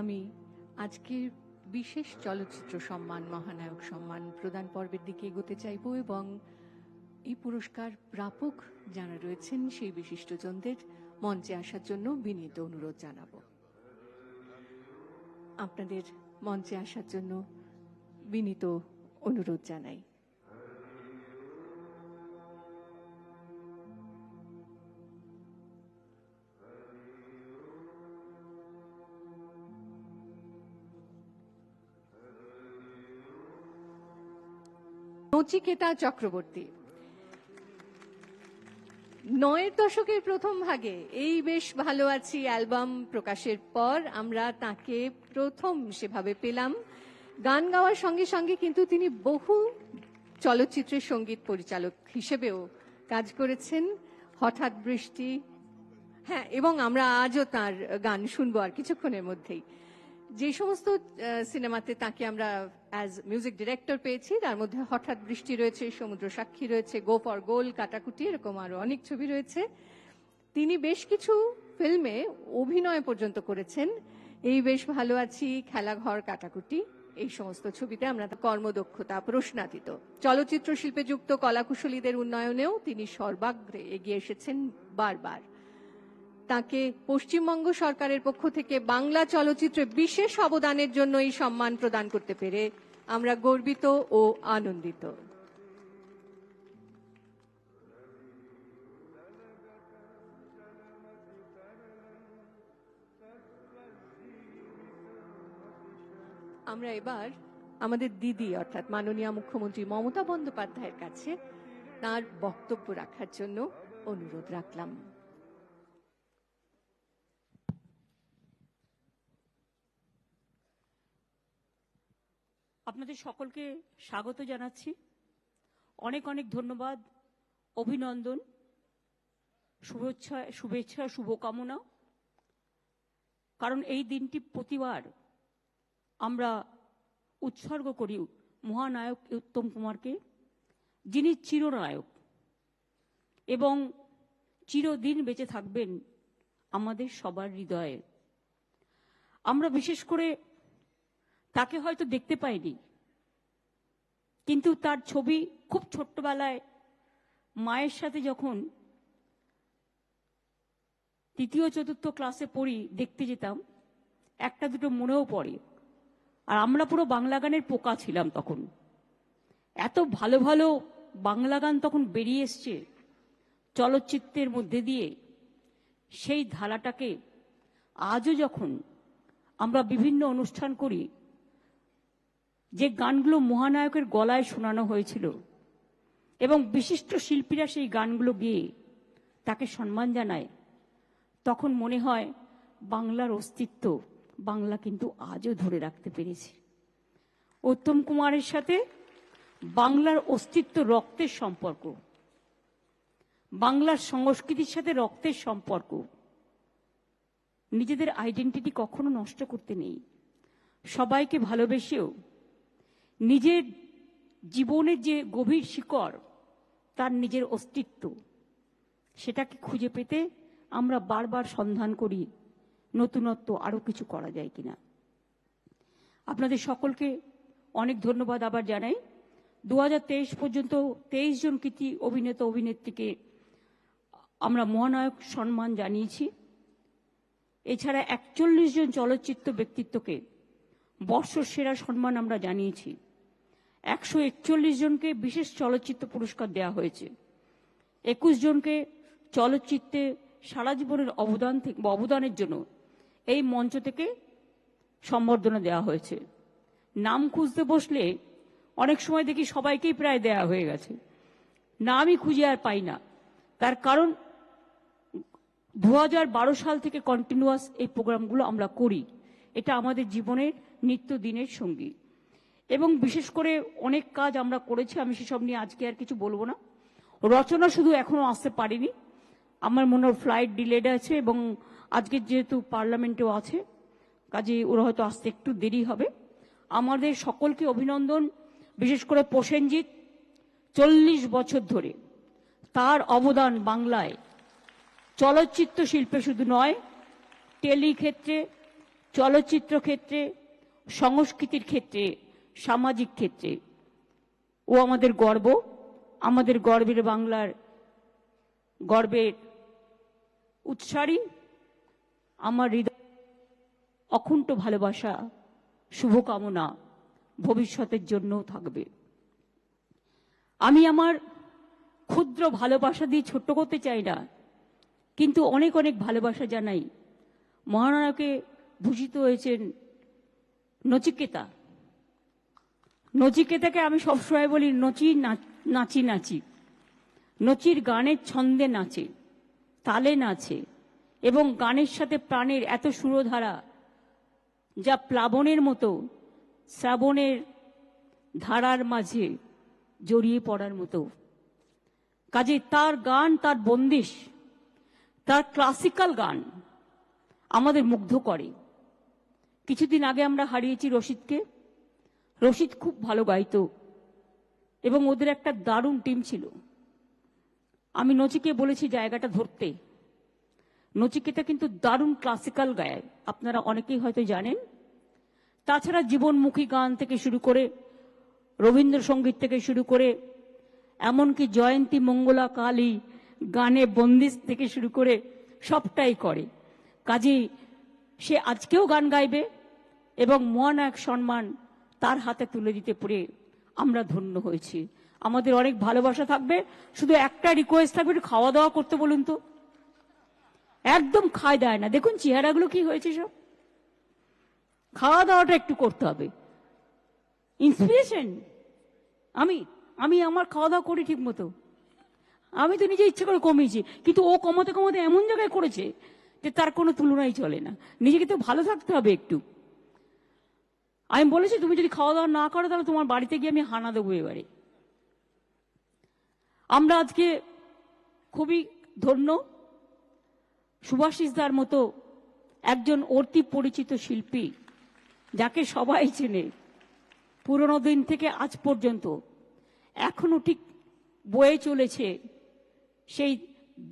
আমি আজকের বিশেষ চলচ্চিত্র সম্মান, মহানায়ক সম্মান প্রদান পর্বের দিকে এগোতে চাইব এবং এই পুরস্কার প্রাপক যারা রয়েছেন সেই বিশিষ্টজনদের মঞ্চে আসার জন্য বিনীত অনুরোধ জানাব। আপনাদের মঞ্চে আসার জন্য বিনীত অনুরোধ জানাই। নচিকেতা চক্রবর্তী। নয়ের দশকের প্রথম ভাগে এই বেশ ভালো আছি অ্যালবাম প্রকাশের পর আমরা তাকে প্রথম সেভাবে পেলাম। গান গাওয়ার সঙ্গে সঙ্গে কিন্তু তিনি বহু চলচ্চিত্রের সংগীত পরিচালক হিসেবেও কাজ করেছেন। হঠাৎ বৃষ্টি হ্যাঁ এবং আমরা আজও তার গান শুনব আর কিছুক্ষণের মধ্যেই। যে সমস্ত সিনেমাতে তাকে আমরা অ্যাজ মিউজিক ডিরেক্টর পেয়েছি, তার মধ্যে হঠাৎ বৃষ্টি রয়েছে, সমুদ্র সাক্ষী রয়েছে গো ফর গোল কাটাকুটি, এরকম আরও অনেক ছবি রয়েছে। তিনি বেশ কিছু ফিল্মে অভিনয় পর্যন্ত করেছেন। এই বেশ ভালো আছি, খেলাঘর, কাটাকুটি, এই সমস্ত ছবিতে আমরা কর্মদক্ষতা প্রশ্নাতীত। চলচ্চিত্র শিল্পে যুক্ত কলাকুশলীদের উন্নয়নেও তিনি সর্বাগ্রে এগিয়ে এসেছেন বারবার। তাকে পশ্চিমবঙ্গ সরকারের পক্ষ থেকে বাংলা চলচ্চিত্রে বিশেষ অবদানের জন্য এই সম্মান প্রদান করতে পেরে আমরা গর্বিত ও আনন্দিত। আমরা এবার আমাদের দিদি, অর্থাৎ মাননীয় মুখ্যমন্ত্রী মমতা বন্দ্যোপাধ্যায়ের কাছে তার বক্তব্য রাখার জন্য অনুরোধ রাখলাম। আপনাদের সকলকে স্বাগত জানাচ্ছি। অনেক অনেক ধন্যবাদ, অভিনন্দন, শুভেচ্ছা শুভেচ্ছা, শুভকামনা। কারণ এই দিনটি প্রতিবার আমরা উৎসর্গ করি মহানায়ক উত্তম কুমারকে, যিনি চিরনায়ক। এবং চিরদিন বেঁচে থাকবেন আমাদের সবার হৃদয়ে। আমরা বিশেষ করে তাকে হয়তো দেখতে পাইনি। কিন্তু তার ছবি খুব ছোট্টবেলায় মায়ের সাথে যখন তৃতীয়, চতুর্থ ক্লাসে পড়ি, দেখতে যেতাম, একটা দুটো মনেও পড়ে। আর আমরা পুরো বাংলা গানের পোকা ছিলাম তখন। এত ভালো ভালো বাংলা গান তখন বেরিয়ে এসছে চলচ্চিত্রের মধ্যে দিয়ে। সেই ধারাটাকে আজও যখন আমরা বিভিন্ন অনুষ্ঠান করি যে গানগুলো মহানায়কের গলায় শোনানো হয়েছিল। এবং বিশিষ্ট শিল্পীরা সেই গানগুলো গেয়ে তাকে সম্মান জানায়। তখন মনে হয়, বাংলার অস্তিত্ব বাংলা কিন্তু আজও ধরে রাখতে পেরেছে। উত্তম কুমারের সাথে বাংলার অস্তিত্ব রক্তের সম্পর্ক। বাংলার সংস্কৃতির সাথে রক্তের সম্পর্ক। নিজেদের আইডেন্টিটি কখনো নষ্ট করতে নেই। সবাইকে ভালোবেসেও নিজের জীবনের যে গভীর শিকড়, তার নিজের অস্তিত্ব, সেটাকে খুঁজে পেতে আমরা বারবার সন্ধান করি, নতুনত্ব আরও কিছু করা যায় কিনা। আপনাদের সকলকে অনেক ধন্যবাদ আবার জানাই। দু হাজার তেইশ পর্যন্ত তেইশ জন কৃতি অভিনেতা, অভিনেত্রীকে আমরা মহানায়ক সম্মান জানিয়েছি। এছাড়া একচল্লিশ জন চলচ্চিত্র ব্যক্তিত্বকে বর্ষসেরা সম্মান আমরা জানিয়েছি। একশো একচল্লিশ জনকে বিশেষ চলচ্চিত্র পুরস্কার দেওয়া হয়েছে। একুশ জনকে চলচ্চিত্রে সারা জীবনের অবদান থেকে অবদানের জন্য এই মঞ্চ থেকে সম্বর্ধনা দেওয়া হয়েছে। নাম খুঁজতে বসলে অনেক সময় দেখি সবাইকেই প্রায় দেয়া হয়ে গেছে। নামই খুঁজে আর পাই না। তার কারণ দু হাজার বারো সাল থেকে কন্টিনিউয়াস এই প্রোগ্রামগুলো আমরা করি। এটা আমাদের জীবনের নিত্যদিনের সঙ্গী। এবং বিশেষ করে অনেক কাজ আমরা করেছি, আমি সেসব নিয়ে আজকে আর কিছু বলব না। রচনা শুধু এখনও আসতে পারিনি। আমার মনে হয় ফ্লাইট ডিলেড আছে এবং আজকে যেহেতু পার্লামেন্টেও আছে, কাজে ওরা হয়তো আসতে একটু দেরি হবে। আমাদের সকলকে অভিনন্দন, বিশেষ করে প্রসেনজিৎ, চল্লিশ বছর ধরে তার অবদান বাংলায়। চলচ্চিত্র শিল্পে শুধু নয় টেলি ক্ষেত্রে চলচ্চিত্র ক্ষেত্রে, সংস্কৃতির ক্ষেত্রে সামাজিক ক্ষেত্রে। ও আমাদের গর্ব, আমাদের গর্বের বাংলার গর্বের উৎসারী। আমার হৃদয় অকুণ্ঠ ভালোবাসা, শুভকামনা ভবিষ্যতের জন্যও থাকবে। আমি আমার ক্ষুদ্র ভালোবাসা দিয়ে ছোট্ট করতে চাই না, কিন্তু অনেক অনেক ভালোবাসা জানাই। মহানায়কে ভূষিত হয়েছেন নচিকেতা। নচিকেতাকে আমি সবসময় বলি, নচি নাচি নাচি। নচির গানের ছন্দে নাচে, তালে নাচে, এবং গানের সাথে প্রাণের এত সুরধারা যা প্লাবনের মতো শ্রাবণের ধারার মাঝে জড়িয়ে পড়ার মতো। কাজে তার গান, তার বন্দিশ, তার ক্লাসিক্যাল গান আমাদের মুগ্ধ করে। কিছুদিন আগে আমরা হারিয়েছি রশিদকে। রশিদ খুব ভালো গাইতো। এবং ওদের একটা দারুণ টিম ছিল। আমি নচিকে বলেছি জায়গাটা ধরতে। নচিকেতা কিন্তু দারুণ ক্লাসিক্যাল গায়। আপনারা অনেকেই হয়তো জানেন। তাছাড়া জীবনমুখী গান থেকে শুরু করে, রবীন্দ্রসঙ্গীত থেকে শুরু করে, এমনকি জয়ন্তী মঙ্গলা কালী গানে বন্দিশ থেকে শুরু করে সবটাই করে। কাজেই সে আজকেও গান গাইবে এবং মহানায়ক সম্মান তার হাতে তুলে দিতে পেরে আমরা ধন্য হয়েছি। আমাদের অনেক ভালোবাসা থাকবে। শুধু একটা রিকোয়েস্ট থাকবে, একটু খাওয়া দাওয়া করতে বলুন তো। একদম খায় দেয় না। দেখুন চেহারাগুলো কি হয়েছে সব। খাওয়া দাওয়াটা একটু করতে হবে। ইন্সপিরেশন আমি আমি আমার খাওয়া দাওয়া করি ঠিক মতো আমি তো নিজে ইচ্ছে করে কমিয়েছি। কিন্তু ও কমাতে কমাতে এমন জায়গায় করেছে যে তার কোনো তুলনাই চলে না। নিজেকে তো ভালো থাকতে হবে একটু। আমি বলেছি, তুমি যদি খাওয়া দাওয়া না করো, তাহলে তোমার বাড়িতে গিয়ে আমি হানা দেবো এবারে। আমরা আজকে খুবই ধন্য সুভাষিসদার মতো একজন অতি পরিচিত শিল্পী, যাকে সবাই চেনে। পুরনো দিন থেকে আজ পর্যন্ত এখনও ঠিক বয়ে চলেছে সেই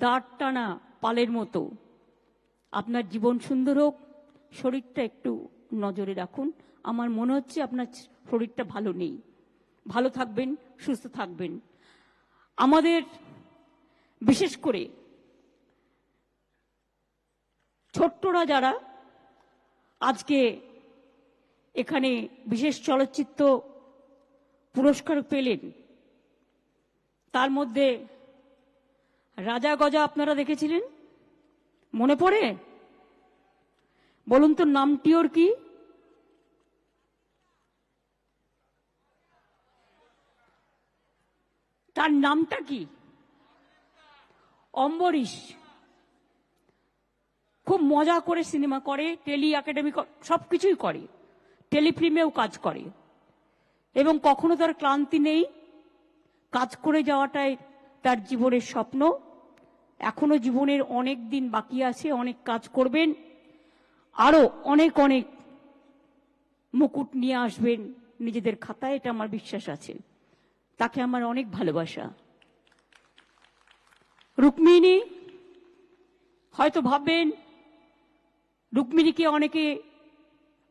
দাঁড় টানা পালের মতো। আপনার জীবন সুন্দর হোক, শরীরটা একটু নজরে রাখুন। আমার মনে হচ্ছে আপনার শরীরটা ভালো নেই। ভালো থাকবেন, সুস্থ থাকবেন। আমাদের বিশেষ করে ছোট্টরা যারা আজকে এখানে বিশেষ চলচ্চিত্র পুরস্কার পেলেন, তার মধ্যে রাজা গজা আপনারা দেখেছিলেন? মনে পড়ে? বলুন তো নামটি ওর কি? তার নামটা কি? অম্বরীশ। খুব মজা করে সিনেমা করে, টেলি একাডেমি সব কিছুই করে। টেলিফিল্মেও কাজ করে। এবং কখনো তার ক্লান্তি নেই। কাজ করে যাওয়াটাই তার জীবনের স্বপ্ন। এখনও জীবনের অনেক দিন বাকি আছে, অনেক কাজ করবেন। আরও অনেক অনেক মুকুট নিয়ে আসবেন নিজেদের খাতায়, এটা আমার বিশ্বাস আছে। তাকে আমার অনেক ভালোবাসা। রুক্মিণী, হয়তো ভাববেন, রুক্মিণীকে অনেকে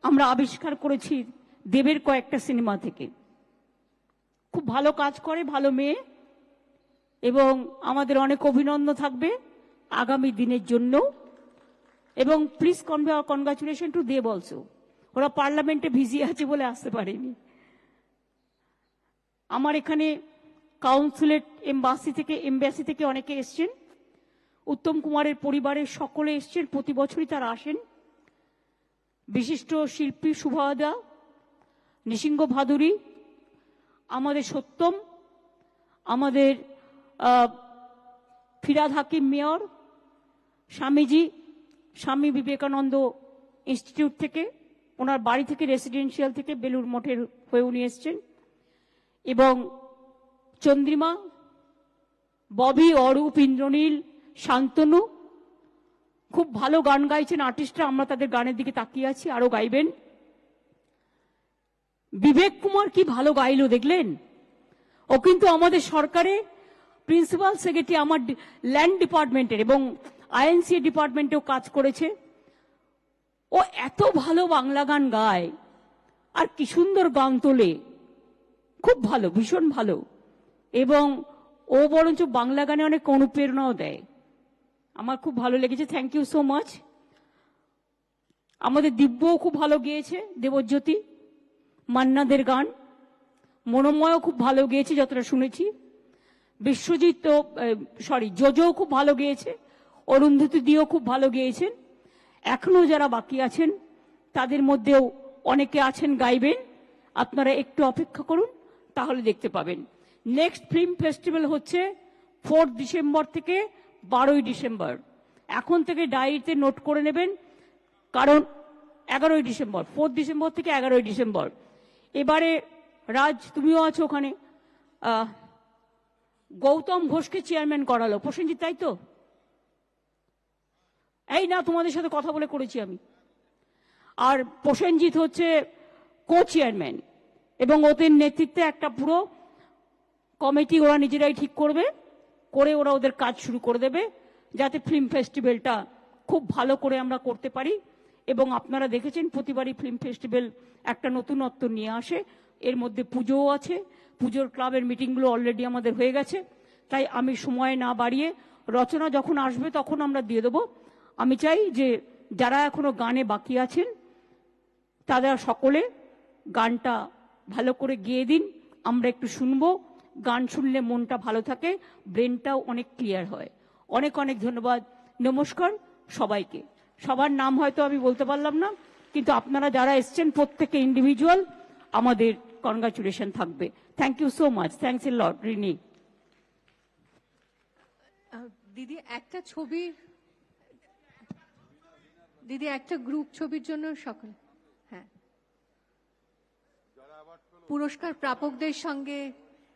আমরা আবিষ্কার করেছি দেবের কয়েকটা সিনেমা থেকে। খুব ভালো কাজ করে, ভালো মেয়ে, এবং আমাদের অনেক অভিনন্দন থাকবে আগামী দিনের জন্য এবং please congratulation to Dev also ওরা পার্লামেন্টে ভিজি আছে বলে আসতে পারেনি। আমার এখানে কাউন্সিলেট এম্বাসি থেকে এম্বাসি থেকে অনেকে এসছেন। উত্তম কুমারের পরিবারের সকলে এসছেন, প্রতি বছরই তারা আসেন। বিশিষ্ট শিল্পী সুভাদা, নৃসিংহ ভাদুরী, আমাদের সত্যম, আমাদের ফিরাদ হাকিম মেয়র, স্বামীজি স্বামী বিবেকানন্দ ইনস্টিটিউট থেকে, ওনার বাড়ি থেকে রেসিডেন্সিয়াল থেকে বেলুর মঠের হয়ে উনি এসছেন। এবং চন্দ্রিমা, ববি অরূপ ইন্দ্রনীল শান্তনু, খুব ভালো গান গাইছেন আর্টিস্টরা, আমরা তাদের গানের দিকে তাকিয়ে আছি, আরও গাইবেন। বিবেক কুমার কি ভালো গাইলো দেখলেন? ও কিন্তু আমাদের সরকারে প্রিন্সিপাল সেক্রেটারি আমার ল্যান্ড ডিপার্টমেন্টের এবং আইএনসি ডিপার্টমেন্টেও কাজ করেছে। ও এত ভালো বাংলা গান গায়, আর কি সুন্দর গান তোলে। খুব ভালো, ভীষণ ভালো। এবং ও বরঞ্চ বাংলা গানে অনেক অনুপ্রেরণাও দেয়। আমার খুব ভালো লেগেছে থ্যাংক ইউ সো মাচ আমাদের দিব্যও খুব ভালো গেয়েছে, দেবজ্যোতি, মান্নাদের গান। মনোময়ও খুব ভালো গেয়েছে, যতটা শুনেছি। বিশ্বজিৎ তো সরি জোজো খুব ভালো গেয়েছে। অরুন্ধতী দিয়েও খুব ভালো গেয়েছেন। এখনও যারা বাকি আছেন, তাদের মধ্যেও অনেকে আছেন গাইবেন। আপনারা একটু অপেক্ষা করুন, তাহলে দেখতে পাবেন। নেক্সট ফিল্ম ফেস্টিভ্যাল হচ্ছে ফোর্থ ডিসেম্বর থেকে বারোই ডিসেম্বর এখন থেকে ডায়েরিতে নোট করে নেবেন, কারণ এগারোই ডিসেম্বর ফোর্থ ডিসেম্বর থেকে এগারোই ডিসেম্বর এবারে রাজ, তুমিও আছো ওখানে। গৌতম ঘোষকে চেয়ারম্যান করালো। প্রসেনজিৎ, তাই তো? এই না, তোমাদের সাথে কথা বলে করেছি আমি। আর প্রসেনজিৎ হচ্ছে কো চেয়ারম্যান এবং ওদের নেতৃত্বে একটা পুরো কমিটি ওরা নিজেরাই ঠিক করবে, করে ওরা ওদের কাজ শুরু করে দেবে, যাতে ফিল্ম ফেস্টিভ্যালটা খুব ভালো করে আমরা করতে পারি। এবং আপনারা দেখেছেন, প্রতিবারই ফিল্ম ফেস্টিভ্যাল একটা নতুনত্ব নিয়ে আসে। এর মধ্যে পুজোও আছে। পুজোর ক্লাবের মিটিংগুলো অলরেডি আমাদের হয়ে গেছে। তাই আমি সময় না বাড়িয়ে, রচনা যখন আসবে তখন আমরা দিয়ে দেবো। আমি চাই যে যারা এখনও গানে বাকি আছেন, তারা সকলে গানটা ভালো করে গেয়ে দিন। আমরা একটু শুনব। গান শুনলে মনটা ভালো থাকে, ব্রেনটাও অনেক ক্লিয়ার হয়। অনেক অনেক ধন্যবাদ। নমস্কার সবাইকে। সবার নাম হয়তো আমি বলতে পারলাম না, কিন্তু আপনারা যারা এসছেন, প্রত্যেকে ইন্ডিভিজুয়াল আমাদের কনগ্রাচুলেশন থাকবে। Thank you so much thanks a লট রিনি দিদি, একটা ছবির দিদি, একটা গ্রুপ ছবির জন্য সকল হ্যাঁ। পুরস্কার প্রাপকদের সঙ্গে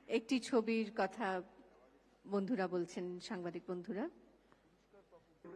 একটি ছবির কথা বন্ধুরা বলছেন, সাংবাদিক বন্ধুরা।